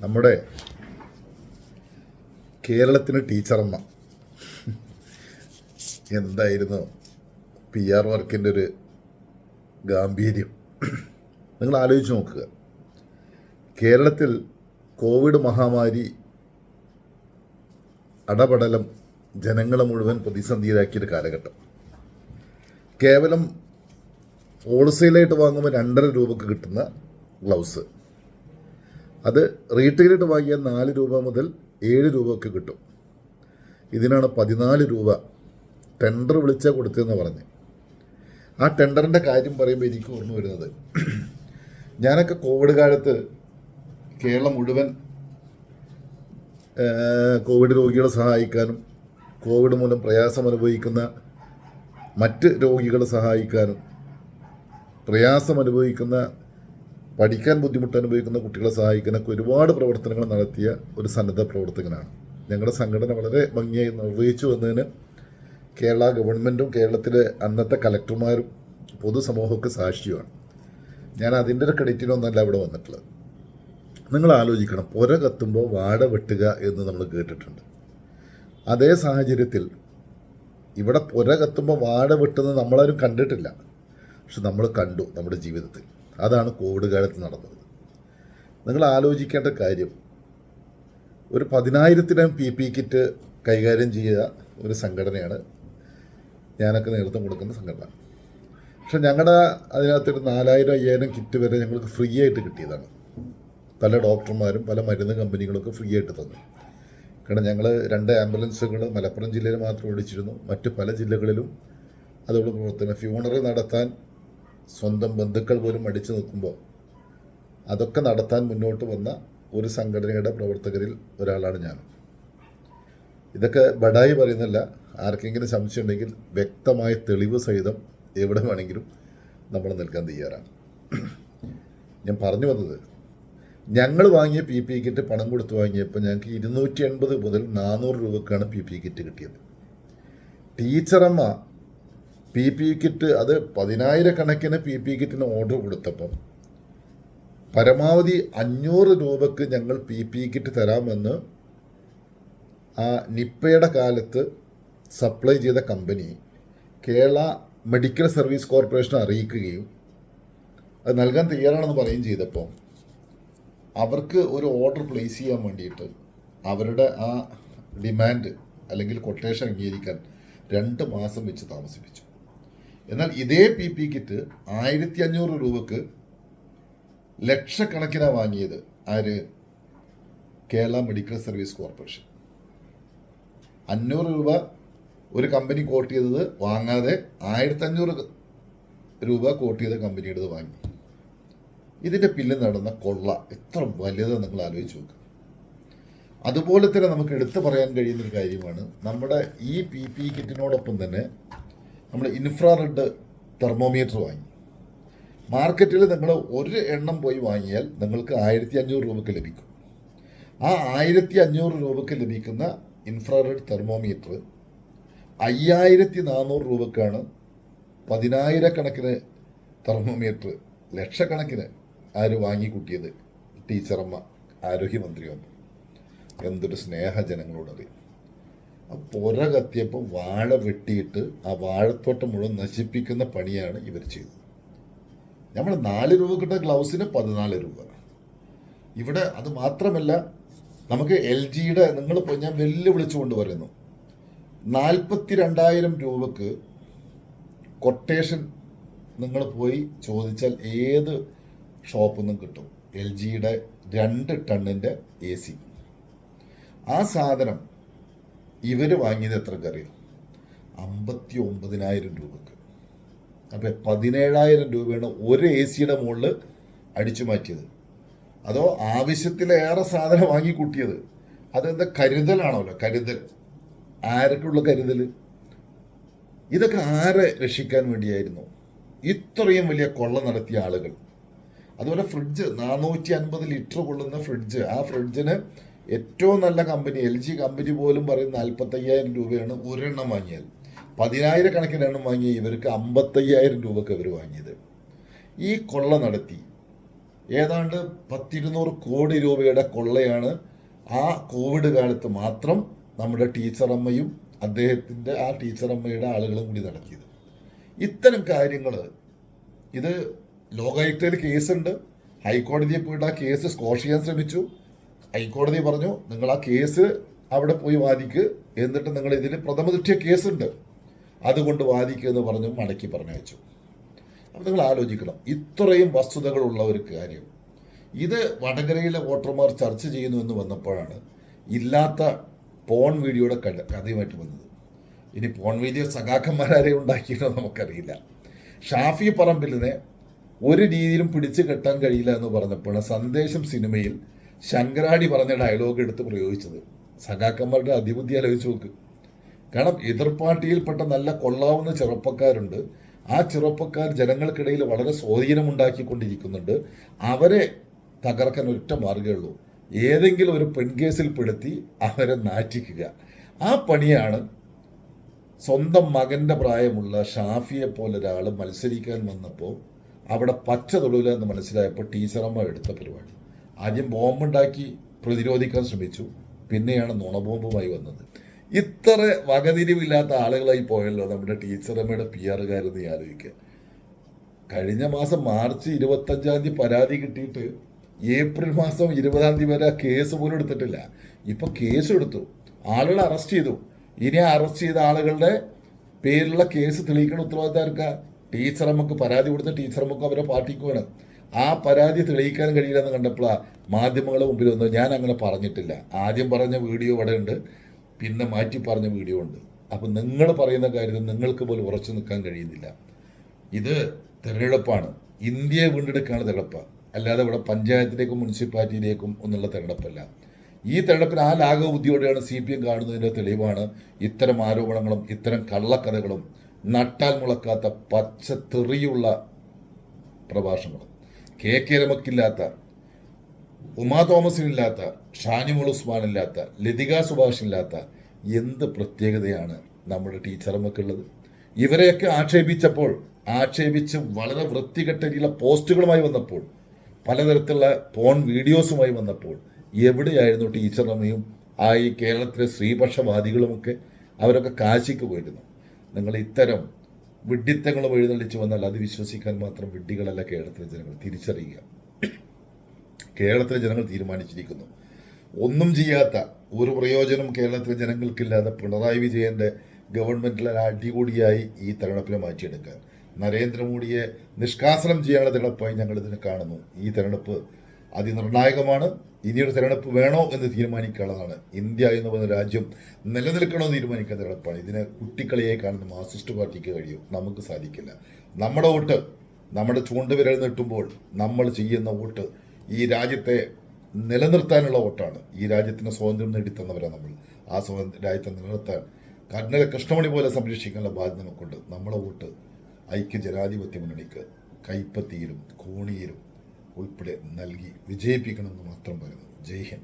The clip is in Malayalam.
നമ്മുടെ കേരളത്തിന് ടീച്ചറമ്മ. എന്തായിരുന്നു പി ആർ വർക്കിന്റെ ഒരു ഗാംഭീര്യം? നിങ്ങൾ ആലോചിച്ച് നോക്കുക. കേരളത്തിൽ കോവിഡ് മഹാമാരി അടപടലം ജനങ്ങളെ മുഴുവൻ പ്രതിസന്ധിയിലാക്കിയൊരു കാലഘട്ടം. കേവലം ഹോൾസെയിലായിട്ട് വാങ്ങുമ്പോൾ രണ്ടര രൂപക്ക് കിട്ടുന്ന ഗ്ലൗസ്. അത് റീറ്റെയിലിട്ട് വാങ്ങിയാൽ നാല് രൂപ മുതൽ ഏഴ് രൂപയ്ക്ക് കിട്ടും. ഇതിനാണ് പതിനാല് രൂപ ടെൻഡർ വിളിച്ചാൽ കൊടുത്തതെന്ന് പറഞ്ഞ് ആ ടെൻഡറിന്റെ കാര്യം പറയുമ്പോൾ എനിക്ക് ഓർമ്മ വരുന്നത്. ഞാനൊക്കെ കോവിഡ് കാലത്ത് കേരളം മുഴുവൻ കോവിഡ് രോഗികളെ സഹായിക്കാനും കോവിഡ് മൂലം പ്രയാസം അനുഭവിക്കുന്ന മറ്റ് രോഗികളെ സഹായിക്കാനും പ്രയാസം അനുഭവിക്കുന്ന പഠിക്കാൻ ബുദ്ധിമുട്ട് അനുഭവിക്കുന്ന കുട്ടികളെ സഹായിക്കാനൊക്കെ ഒരുപാട് പ്രവർത്തനങ്ങൾ നടത്തിയ ഒരു സന്നദ്ധ പ്രവർത്തകനാണ്. ഞങ്ങളുടെ സംഘടന വളരെ ഭംഗിയായി നിർവഹിച്ചു വന്നതിന് കേരള ഗവൺമെന്റും കേരളത്തിലെ അന്നത്തെ കലക്ടർമാരും പൊതുസമൂഹമൊക്കെ സാക്ഷിയുമാണ്. ഞാൻ അതിന്റെ ഒരു ക്രെഡിറ്റിനൊന്നല്ല ഇവിടെ വന്നിട്ടുള്ളത്. നിങ്ങൾ ആലോചിക്കണം പുര കത്തുമ്പോൾ വാഴ വെട്ടുക എന്ന് നമ്മൾ കേട്ടിട്ടുണ്ട്. അതേ സാഹചര്യത്തിൽ ഇവിടെ പുര കത്തുമ്പോൾ വാഴ വെട്ടുന്നത് നമ്മളാരും കണ്ടിട്ടില്ല. പക്ഷെ നമ്മൾ കണ്ടു നമ്മുടെ ജീവിതത്തിൽ. അതാണ് കോവിഡ് കാലത്ത് നടന്നത്. നിങ്ങൾ ആലോചിക്കേണ്ട കാര്യം ഒരു പതിനായിരത്തിനും പി പി കിറ്റ് കൈകാര്യം ചെയ്യുക ഒരു സംഘടനയാണ്. ഞാനൊക്കെ നേതൃത്വം കൊടുക്കുന്ന സംഘടന. പക്ഷെ ഞങ്ങളുടെ അതിനകത്തൊരു നാലായിരം അയ്യായിരം കിറ്റ് വരെ ഞങ്ങൾക്ക് ഫ്രീ ആയിട്ട് കിട്ടിയതാണ്. പല ഡോക്ടർമാരും പല മരുന്ന് കമ്പനികളൊക്കെ ഫ്രീ ആയിട്ട് തന്നു. കാരണം ഞങ്ങൾ രണ്ട് ആംബുലൻസുകൾ മലപ്പുറം ജില്ലയിൽ മാത്രം ഓടിച്ചിരുന്നു. മറ്റ് പല ജില്ലകളിലും അതോട് പ്രവർത്തനം ഫ്യൂണറൽ നടത്താൻ സ്വന്തം ബന്ധുക്കൾ പോലും അടിച്ചു നിൽക്കുമ്പോൾ അതൊക്കെ നടത്താൻ മുന്നോട്ട് വന്ന ഒരു സംഘടനയുടെ പ്രവർത്തകരിൽ ഒരാളാണ് ഞാൻ. ഇതൊക്കെ ബഡായി പറയുന്നില്ല ആർക്കെങ്കിലും സംശയം ഉണ്ടെങ്കിൽ വ്യക്തമായ തെളിവ് സഹിതം എവിടെ വേണമെങ്കിലും നമ്മൾ നിൽക്കാൻ തയ്യാറാണ്. ഞാൻ പറഞ്ഞു വന്നത് ഞങ്ങൾ വാങ്ങിയ പി പി കിറ്റ് പണം കൊടുത്ത് വാങ്ങിയപ്പോൾ ഞങ്ങൾക്ക് ഇരുന്നൂറ്റി എൺപത് മുതൽ നാനൂറ് രൂപക്കാണ് പി പി കിറ്റ് കിട്ടിയത്. ടീച്ചറമ്മ പി പി കിറ്റ് അത് പതിനായിരക്കണക്കിന് പി പി കിറ്റിന് ഓർഡർ കൊടുത്തപ്പം പരമാവധി അഞ്ഞൂറ് രൂപക്ക് ഞങ്ങൾ പി പി കിറ്റ് തരാമെന്ന് ആ നിപ്പയുടെ കാലത്ത് സപ്ലൈ ചെയ്ത company Kerala medical service corporation അറിയിക്കുകയും അത് നൽകാൻ തയ്യാറാണെന്ന് പറയുകയും ചെയ്തപ്പോൾ അവർക്ക് ഒരു ഓർഡർ പ്ലേസ് ചെയ്യാൻ വേണ്ടിയിട്ട് അവരുടെ ആ ഡിമാൻഡ് അല്ലെങ്കിൽ കൊട്ടേഷൻ അംഗീകരിക്കാൻ രണ്ട് മാസം വെച്ച് താമസിപ്പിച്ചു. എന്നാൽ ഇതേ പി പി കിറ്റ് ആയിരത്തി അഞ്ഞൂറ് രൂപക്ക് ലക്ഷക്കണക്കിനാണ് വാങ്ങിയത് ആര്? Kerala medical service corporation. അഞ്ഞൂറ് രൂപ ഒരു കമ്പനി കോട്ട് ചെയ്തത് വാങ്ങാതെ ആയിരത്തി അഞ്ഞൂറ് രൂപ കോട്ട് ചെയ്ത കമ്പനിയുടേത് വാങ്ങി. ഇതിന്റെ പിന്നിൽ നടന്ന കൊള്ള എത്ര വലുതാണ് നിങ്ങൾ ആലോചിച്ച് നോക്കുക അതുപോലെ തന്നെ നമുക്ക് എടുത്തു പറയാൻ കഴിയുന്നൊരു കാര്യമാണ് നമ്മുടെ ഈ പി പി കിറ്റിനോടൊപ്പം തന്നെ നമ്മൾ ഇൻഫ്രാറെഡ് തെർമോമീറ്റർ വാങ്ങി. മാർക്കറ്റിൽ നിങ്ങൾ ഒരു എണ്ണം പോയി വാങ്ങിയാൽ നിങ്ങൾക്ക് ആയിരത്തി അഞ്ഞൂറ് രൂപക്ക് ലഭിക്കും. ആ ആയിരത്തി അഞ്ഞൂറ് രൂപക്ക് ലഭിക്കുന്ന ഇൻഫ്രാറെഡ് തെർമോമീറ്റർ അയ്യായിരത്തി നാനൂറ് രൂപക്കാണ് പതിനായിരക്കണക്കിന് തെർമോമീറ്റർ ലക്ഷക്കണക്കിന് ആര് വാങ്ങിക്കൂട്ടിയത് ടീച്ചറമ്മ ആരോഗ്യമന്ത്രിയോ? എന്തൊരു സ്നേഹ പുര കത്തിയപ്പോൾ വാഴ വെട്ടിയിട്ട് ആ വാഴത്തോട്ടം മുഴുവൻ നശിപ്പിക്കുന്ന പണിയാണ് ഇവർ ചെയ്തത്. നമ്മൾ നാല് രൂപ കിട്ടുന്ന ഗ്ലൗസിന് പതിനാല് രൂപ. ഇവിടെ അത് മാത്രമല്ല നമുക്ക് എൽ ജിയുടെ നിങ്ങളിപ്പോൾ ഞാൻ വെല്ലുവിളിച്ചു കൊണ്ട് പറയുന്നു. നാൽപ്പത്തി രണ്ടായിരം രൂപക്ക് കൊട്ടേഷൻ നിങ്ങൾ പോയി ചോദിച്ചാൽ ഏത് ഷോപ്പിൽ നിന്നും കിട്ടും. എൽ ജിയുടെ രണ്ട് ടണ്ണിന്റെ എ സി. ആ സാധനം ഇവർ വാങ്ങിയത് എത്രക്കറിയാം? അമ്പത്തി ഒമ്പതിനായിരം രൂപക്ക്. അപ്പോൾ പതിനേഴായിരം രൂപയാണ് ഒരു എ സിയുടെ മുകളിൽ അടിച്ചു മാറ്റിയത്. അതോ ആവശ്യത്തിലേറെ സാധനം വാങ്ങി കൂട്ടിയത്? അതെന്താ കരുതലാണല്ലോ? കരുതൽ. ആരൊക്കെയുള്ള കരുതൽ ഇതൊക്കെ ആരെ രക്ഷിക്കാൻ വേണ്ടിയായിരുന്നു? ഇത്രയും വലിയ കൊള്ള നടത്തിയ ആളുകൾ. അതുപോലെ ഫ്രിഡ്ജ് നാനൂറ്റി അൻപത് ലിറ്റർ കൊള്ളുന്ന ഫ്രിഡ്ജ്. ആ ഫ്രിഡ്ജിന് ഏറ്റവും നല്ല കമ്പനി എൽ ജി കമ്പനി പോലും പറയുന്ന നാൽപ്പത്തയ്യായിരം രൂപയാണ് ഒരെണ്ണം വാങ്ങിയാൽ. പതിനായിരക്കണക്കിന് എണ്ണം വാങ്ങിയ ഇവർക്ക് അമ്പത്തയ്യായിരം രൂപക്ക് ഇവർ വാങ്ങിയത്. ഈ കൊള്ള നടത്തി. ഏതാണ്ട് പത്തിരുന്നൂറ് കോടി രൂപയുടെ കൊള്ളയാണ് ആ കോവിഡ് കാലത്ത് മാത്രം നമ്മുടെ ടീച്ചറമ്മയും അദ്ദേഹത്തിന്റെ ആ ടീച്ചറമ്മയുടെ ആളുകളും കൂടി നടത്തിയത്. ഇത്തരം കാര്യങ്ങൾ ഇത് ലോകായുക്തയിൽ കേസുണ്ട്. ഹൈക്കോടതിയിൽ പോയിട്ട് ആ കേസ് സ്കോഷ് ചെയ്യാൻ ശ്രമിച്ചു. ഹൈക്കോടതി പറഞ്ഞു നിങ്ങൾ ആ കേസ് അവിടെ പോയി വാദിക്ക് എന്നിട്ട് നിങ്ങൾ ഇതിൽ ദൃഷ്ടിയ കേസുണ്ട്. അതുകൊണ്ട് വാദിക്കുക എന്ന് പറഞ്ഞു മടക്കി പറഞ്ഞയച്ചു. അപ്പം നിങ്ങൾ ആലോചിക്കണം ഇത്രയും വസ്തുതകളുള്ള ഒരു കാര്യം. ഇത് വടകരയിലെ വോട്ടർമാർ ചർച്ച ചെയ്യുന്നു എന്ന് വന്നപ്പോഴാണ് ഇല്ലാത്ത പോൺ വീഡിയോയുടെ കഥ കഥയുമായിട്ട് വന്നത്. ഇനി പോൺ വീഡിയോ സഖാക്കന്മാരെ ഉണ്ടാക്കിയെന്ന് നമുക്കറിയില്ല. ഷാഫി പറമ്പിലിനെ ഒരു രീതിയിലും പിടിച്ചു കെട്ടാൻ കഴിയില്ല എന്ന് പറഞ്ഞപ്പോഴാണ് സന്ദേശം സിനിമയിൽ ശങ്കരാടി പറഞ്ഞ ഡയലോഗ് എടുത്ത് പ്രയോഗിച്ചത്. സഖാക്കന്മാരുടെ അതിബുദ്ധി ആലോചിച്ച് നോക്ക്. കാരണം എതിർ പാർട്ടിയിൽപ്പെട്ട നല്ല കൊള്ളാവുന്ന ചെറുപ്പക്കാരുണ്ട്. ആ ചെറുപ്പക്കാർ ജനങ്ങൾക്കിടയിൽ വളരെ സ്വാധീനമുണ്ടാക്കിക്കൊണ്ടിരിക്കുന്നുണ്ട്. അവരെ തകർക്കാൻ ഒറ്റ മാർഗമുള്ളൂ ഏതെങ്കിലും ഒരു പെൺകേസിൽ പെടുത്തി അവരെ നാറ്റിക്കുക. ആ പണിയാണ് സ്വന്തം മകന്റെ പ്രായമുള്ള ഷാഫിയെ പോലെ ഒരാൾ മത്സരിക്കാൻ വന്നപ്പോൾ അവിടെ പച്ച തൊഴിലെന്ന് മനസ്സിലായപ്പോൾ ടീച്ചറമ്മ എടുത്ത പരിപാടി. ആദ്യം ബോംബുണ്ടാക്കി പ്രതിരോധിക്കാൻ ശ്രമിച്ചു. പിന്നെയാണ് നുണബോംബുമായി വന്നത്. ഇത്ര വകതിരിവില്ലാത്ത ആളുകളായി പോയല്ലോ നമ്മുടെ ടീച്ചറമ്മയുടെ പി ആറുകാരെന്ന് ആലോചിക്കുക. കഴിഞ്ഞ മാസം മാർച്ച് ഇരുപത്തഞ്ചാം തീയതി പരാതി കിട്ടിയിട്ട് ഏപ്രിൽ മാസം ഇരുപതാം തീയതി വരെ കേസ് പോലും എടുത്തിട്ടില്ല. ഇപ്പൊ കേസ് എടുത്തു. ആളുകളെ അറസ്റ്റ് ചെയ്തു. ഇനി അറസ്റ്റ് ചെയ്ത ആളുകളുടെ പേരിലുള്ള കേസ് തെളിയിക്കുന്ന ഉത്തരവാദിത്തം ആർക്കാ? ടീച്ചറമ്മക്ക് പരാതി കൊടുത്ത ടീച്ചറമ്മക്ക് അവരെ പാർട്ടിക്ക് വേണം ആ പരാതി തെളിയിക്കാൻ കഴിയില്ലെന്ന് കണ്ടപ്പോഴാണ് മാധ്യമങ്ങളുടെ മുമ്പിൽ വന്നു ഞാൻ അങ്ങനെ പറഞ്ഞിട്ടില്ല. ആദ്യം പറഞ്ഞ വീഡിയോ ഇവിടെ ഉണ്ട് പിന്നെ മാറ്റി പറഞ്ഞ വീഡിയോ ഉണ്ട്. അപ്പം നിങ്ങൾ പറയുന്ന കാര്യത്തിൽ നിങ്ങൾക്ക് പോലും ഉറച്ചു നിൽക്കാൻ കഴിയുന്നില്ല. ഇത് തിരഞ്ഞെടുപ്പാണ്. ഇന്ത്യയെ വീണ്ടെടുക്കുകയാണ് തിരഞ്ഞെടുപ്പ്. അല്ലാതെ ഇവിടെ പഞ്ചായത്തിലേക്കും മുനിസിപ്പാലിറ്റിയിലേക്കും ഒന്നുള്ള തിരഞ്ഞെടുപ്പല്ല. ഈ തെരഞ്ഞെടുപ്പിന് ആ ലാഘബുദ്ധിയോടെയാണ് സി പി എം കാണുന്നതിന്റെ തെളിവാണ് ഇത്തരം ആരോപണങ്ങളും ഇത്തരം കള്ളക്കഥകളും നട്ടാൽ മുളക്കാത്ത പച്ച തെറിയുള്ള പ്രഭാഷണങ്ങളും. കെ കെ രമക്കില്ലാത്ത ഉമാ തോമസിനില്ലാത്ത ഷാനിമോൾ ഉസ്മാനില്ലാത്ത ലതിക സുഭാഷിനില്ലാത്ത എന്ത് പ്രത്യേകതയാണ് നമ്മുടെ ടീച്ചർമ്മക്കുള്ളത്? ഇവരെയൊക്കെ ആക്ഷേപിച്ചപ്പോൾ ആക്ഷേപിച്ച് വളരെ വൃത്തികെട്ട രീതിയിലുള്ള പോസ്റ്റുകളുമായി വന്നപ്പോൾ പലതരത്തിലുള്ള പോൺ വീഡിയോസുമായി വന്നപ്പോൾ എവിടെയായിരുന്നു ടീച്ചറമ്മയും ആ ഈ കേരളത്തിലെ സ്ത്രീപക്ഷവാദികളുമൊക്കെ? അവരൊക്കെ കാശിക്ക് പോയിരുന്നു. നിങ്ങൾ ഇത്തരം വിഡ്ഢിത്തങ്ങളും എഴുന്നള്ളിച്ചു വന്നാൽ അത് വിശ്വസിക്കാൻ മാത്രം വിഡ്ഢികളല്ല കേരളത്തിലെ ജനങ്ങൾ. തിരിച്ചറിയുക. കേരളത്തിലെ ജനങ്ങൾ തീരുമാനിച്ചിരിക്കുന്നു. ഒന്നും ചെയ്യാത്ത ഒരു പ്രയോജനം കേരളത്തിലെ ജനങ്ങൾക്കില്ലാതെ പിണറായി വിജയന്റെ ഗവൺമെന്റിലെ അടികൂടിയായി ഈ തെരഞ്ഞെടുപ്പിനെ മാറ്റിയെടുക്കാൻ. നരേന്ദ്രമോദിയെ നിഷ്കാസനം ചെയ്യാനുള്ള തെരഞ്ഞെടുപ്പായി ഞങ്ങൾ ഇതിനെ കാണുന്നു. ഈ തെരഞ്ഞെടുപ്പ് അതിനിർണായകമാണ്. ഇന്ത്യയുടെ തെരഞ്ഞെടുപ്പ് വേണോ എന്ന് തീരുമാനിക്കാനുള്ളതാണ്. ഇന്ത്യ എന്ന് പറയുന്ന രാജ്യം നിലനിൽക്കണോ എന്ന് തീരുമാനിക്കാൻ തെരഞ്ഞെടുപ്പാണ് ഇതിനെ കുട്ടിക്കളിയായി കാണുന്ന മാർക്സിസ്റ്റ് പാർട്ടിക്ക് കഴിയും. നമുക്ക് സാധിക്കില്ല. നമ്മുടെ വോട്ട് നമ്മുടെ ചൂണ്ടുവിരൽ നീട്ടുമ്പോൾ നമ്മൾ ചെയ്യുന്ന വോട്ട് ഈ രാജ്യത്തെ നിലനിർത്താനുള്ള വോട്ടാണ്. ഈ രാജ്യത്തിന് സ്വാതന്ത്ര്യം നേടിത്തന്നവരാണ് നമ്മൾ. ആ സ്വാതന്ത്ര്യ രാജ്യത്തെ നിലനിർത്താൻ കർണക കൃഷ്ണമണി പോലെ സംരക്ഷിക്കാനുള്ള ബാധ്യത നമുക്കുണ്ട്. നമ്മളെ വോട്ട് ഐക്യ ജനാധിപത്യ മുന്നണിക്ക് കൈപ്പത്തിയിലും കോണിയിലും ഉൾപ്പെടെ നൽകി വിജയിപ്പിക്കണമെന്ന് മാത്രം പറയുന്നു. ജയ് ഹിന്ദ്.